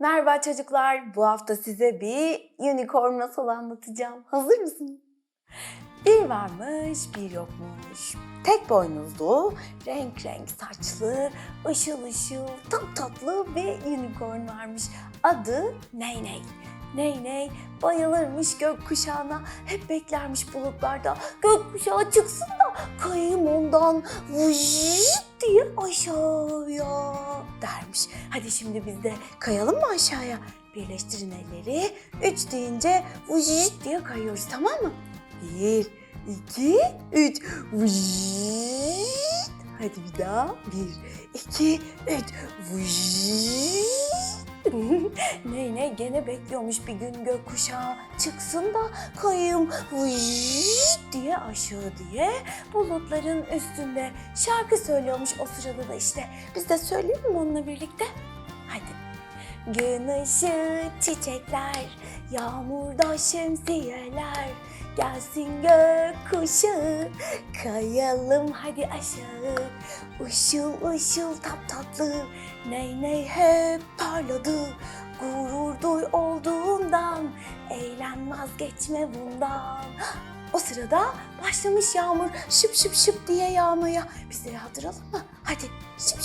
Merhaba çocuklar. Bu hafta size bir unicorn masal anlatacağım. Hazır mısınız? Bir varmış, bir yokmuş. Tek boynuzlu, renk renk saçlı, ışıl ışıl, tatlı tatlı bir unicorn varmış. Adı Ney Ney. Ney bayılırmış gökkuşağına, hep beklermiş bulutlarda. Gökkuşağı çıksın da kayayım ondan vıjt diye aşağıya. Hadi şimdi biz de kayalım mı aşağıya? Birleştirin elleri. Üç deyince vıjt diye kayıyoruz tamam mı? Bir, iki, üç. Vıjt. Hadi bir daha. Bir, iki, üç. Vıjt. ne ne gene bekliyormuş bir gün gökkuşağı çıksın da vıjt diye aşağı diye bulutların üstünde şarkı söylüyormuş o sırada da işte. Biz de söyleyelim mi onunla birlikte? Hadi. Gün ışığı çiçekler, yağmurda şemsiyeler, gelsin gökkuşağı, kayalım hadi aşağı. Işıl ışıl tap tatlı, ney ney hep parladı. Gurur duy olduğundan, eğlen vazgeçme bundan. O sırada başlamış yağmur şıp şıp şıp diye yağmaya. Biz de yağdıralım mı? Hadi şıp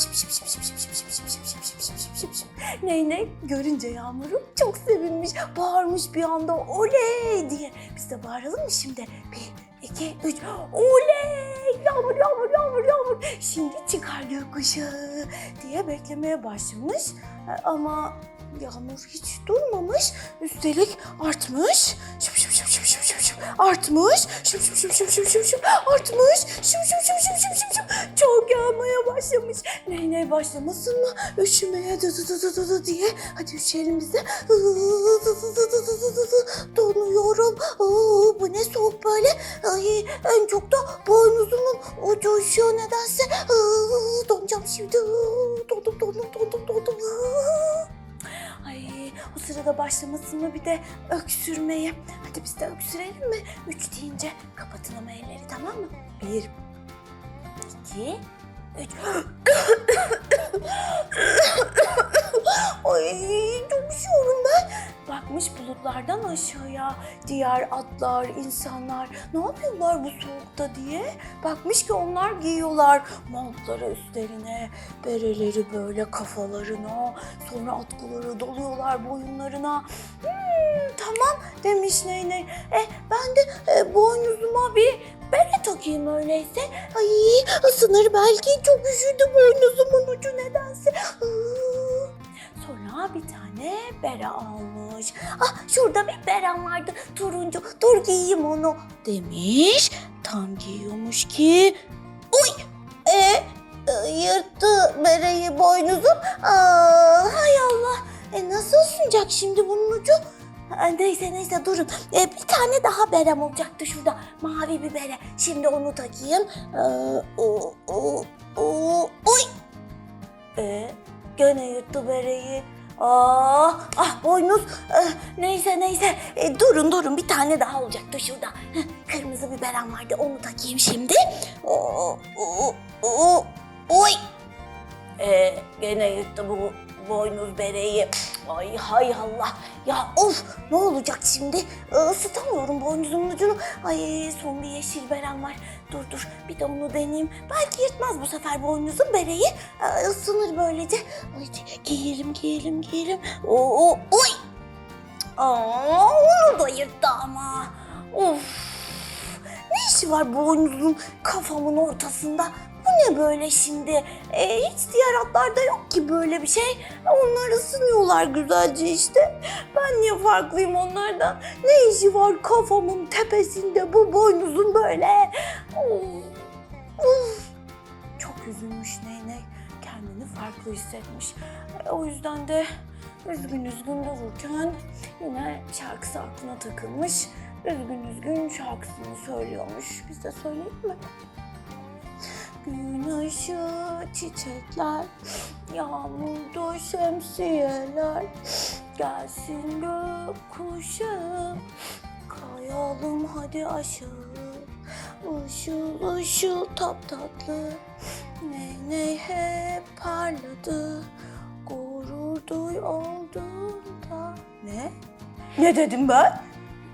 görünce yağmuru çok sevinmiş. Bağırmış bir anda oley diye. Biz de bağıralım mı şimdi? Bir, iki, üç. Oley! Yağmur, yağmur, yağmur, yağmur. Şimdi çıkar gökkuşağı diye beklemeye başlamış. E, Ama yağmur hiç durmamış. Üstelik artmış. Şıp şıp şıp şıp artmış. Şım şım şım şım şım şım şım artmış. Şım şım şım şım şım şım şım çok yağmaya başlamış. Ney ney başlamasın mı? Üşümeye dı dı dı dı dı diye. Hadi üşüyelim biz de. Donuyorum. Oo, bu ne soğuk böyle. Ay, en çok da boynuzumun ucu üşüyor nedense. Aa, donacağım şimdi. Dondum dondum dondum dondum. Ay, o sırada başlamasın mı bir de öksürmeye. Hadi biz de öksürelim mi? Üç deyince kapatın ama elleri tamam mı? Bir, iki, üç. Ay çok üşüyorum ben. Bakmış bulutlardan aşağıya diğer atlar, insanlar ne yapıyorlar bu soğukta diye. Bakmış ki onlar giyiyorlar montları üstlerine, bereleri böyle kafalarına, sonra atkıları doluyorlar boyunlarına. Hmm, tamam demiş Ney. E, ben de e, boynuzuma bir bere takayım öyleyse. Ay ısınır belki çok üşüdü boynuzumun ucu nedense. Sonra bir tane bere almış. Ah şurada bir berem vardı turuncu. Dur giyeyim onu demiş. Tam giyiyormuş ki. Uy! E, e, yırttı bereyi boynuzum. Aa, hay Allah. E, nasıl ısınacak şimdi bunun ucu? Ha, Neyse neyse durun. E, bir tane daha berem olacaktı şurada. Mavi bir bere. Şimdi onu takayım. Ee, o, o, o, oy! E, gene yırttı bereyi. Ah, ah boynuz. Eh, neyse neyse. E, durun durun bir tane daha olacaktı şurada. Heh, kırmızı bir berem vardı onu takayım şimdi. O, o, o, oy! E, gene yırttı bu boynuz bereyi. Ay hay Allah. Ya of ne olacak şimdi? Ee, Isıtamıyorum boynuzumun ucunu. Ay son bir yeşil berem var. Dur dur bir de onu deneyeyim. Belki yırtmaz bu sefer boynuzun bereyi. Ee, ısınır böylece. Ay, giyelim giyelim giyelim. Oo, oy. Aa, onu da yırttı ama. Of. Ne işi var boynuzun kafamın ortasında? Ne böyle şimdi? Ee, hiç diğer atlarda yok ki böyle bir şey. Onlar ısınıyorlar güzelce işte. Ben niye farklıyım onlardan? Ne işi var kafamın tepesinde bu boynuzun böyle? Of, of. Çok üzülmüş Neyney. Kendini farklı hissetmiş. E, o yüzden de üzgün üzgün dururken yine şarkısı aklına takılmış. Üzgün üzgün şarkısını söylüyormuş. Biz de söyleyelim mi? Gün ışığı çiçekler, yağmurda şemsiyeler, gelsin gökkuşağı, kayalım hadi aşağı. Işıl ışıl tatlı, ney ney hep parladı, gurur duy olduğunda... Ne? Ne dedim ben?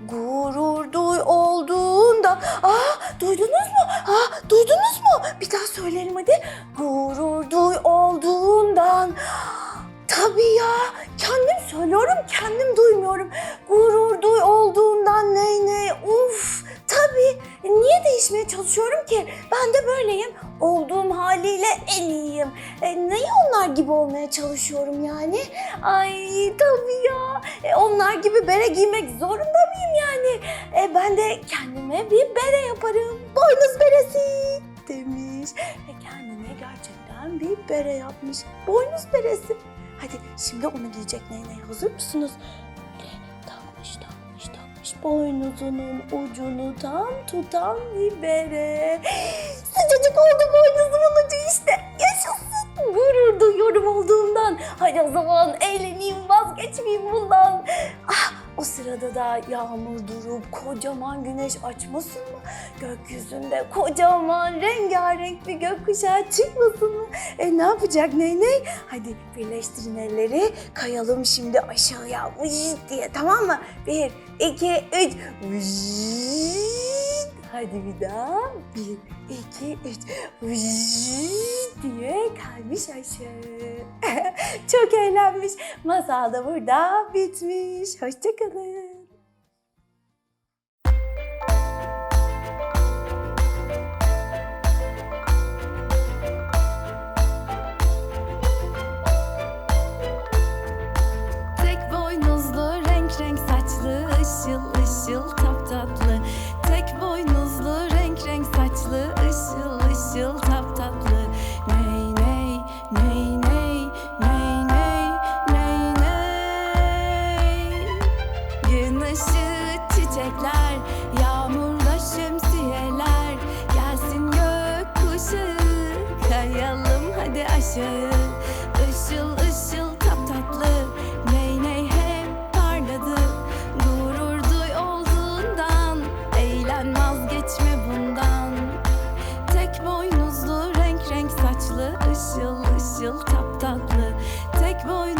Gurur duy olduğunda... Aa duydunuz mu? Aa duydunuz mu? Bir daha söyleyelim hadi. Gurur duy olduğundan... Tabii ya. Kendim söylüyorum, kendim duymuyorum. Gurur duy olduğundan ney ney. Uf. Tabii. E, Niye değişmeye çalışıyorum ki? Ben de böyleyim. Olduğum haliyle en iyiyim. E, neye onlar gibi olmaya çalışıyorum yani? Ay tabii ya. E, onlar gibi bere giymek zorunda mıyım yani? E, ben de kendime bir bere yaparım. Boynuz beresi demiş. E, kendine gerçekten bir bere yapmış. Boynuz beresi. Hadi şimdi onu giyecek Nene. Hazır mısınız? Böyle takmış takmış takmış boynuzunun ucunu tam tutan bir bere. Sıcacık oldu boynuzumun ucu işte. Yaşasın. Gurur duyuyorum olduğumdan. Hadi o zaman eğleneyim vazgeçmeyeyim bundan. Ah o sırada da yağmur durup kocaman güneş açmasın mı? Gökyüzünde kocaman rengarenk bir gökkuşağı çıkmasın mı? E ne yapacak Neyney? Hadi birleştirin elleri kayalım şimdi aşağıya vıcıt diye tamam mı? Bir, iki, üç. Vıcıt. Hadi bir daha. Bir, iki, üç. Vıcıt diye kaymış aşağı. Çok eğlenmiş. Masal da burada bitmiş. Hoşçakalın. Aşağı Işıl ışıl tatlı. Ney ney hep parladı. Gurur duy olduğundan Eğlen bundan. Tek boynuzlu renk renk saçlı ışıl ışıl tatlı. Tek boynuzlu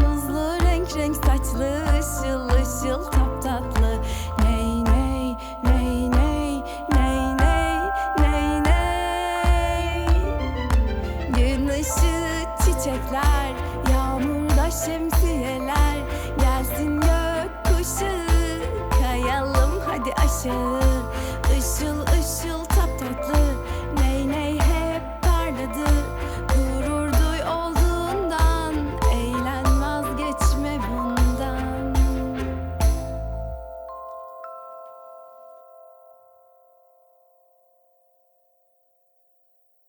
şemsiyeler. Gelsin gökkuşağı Kayalım hadi aşağı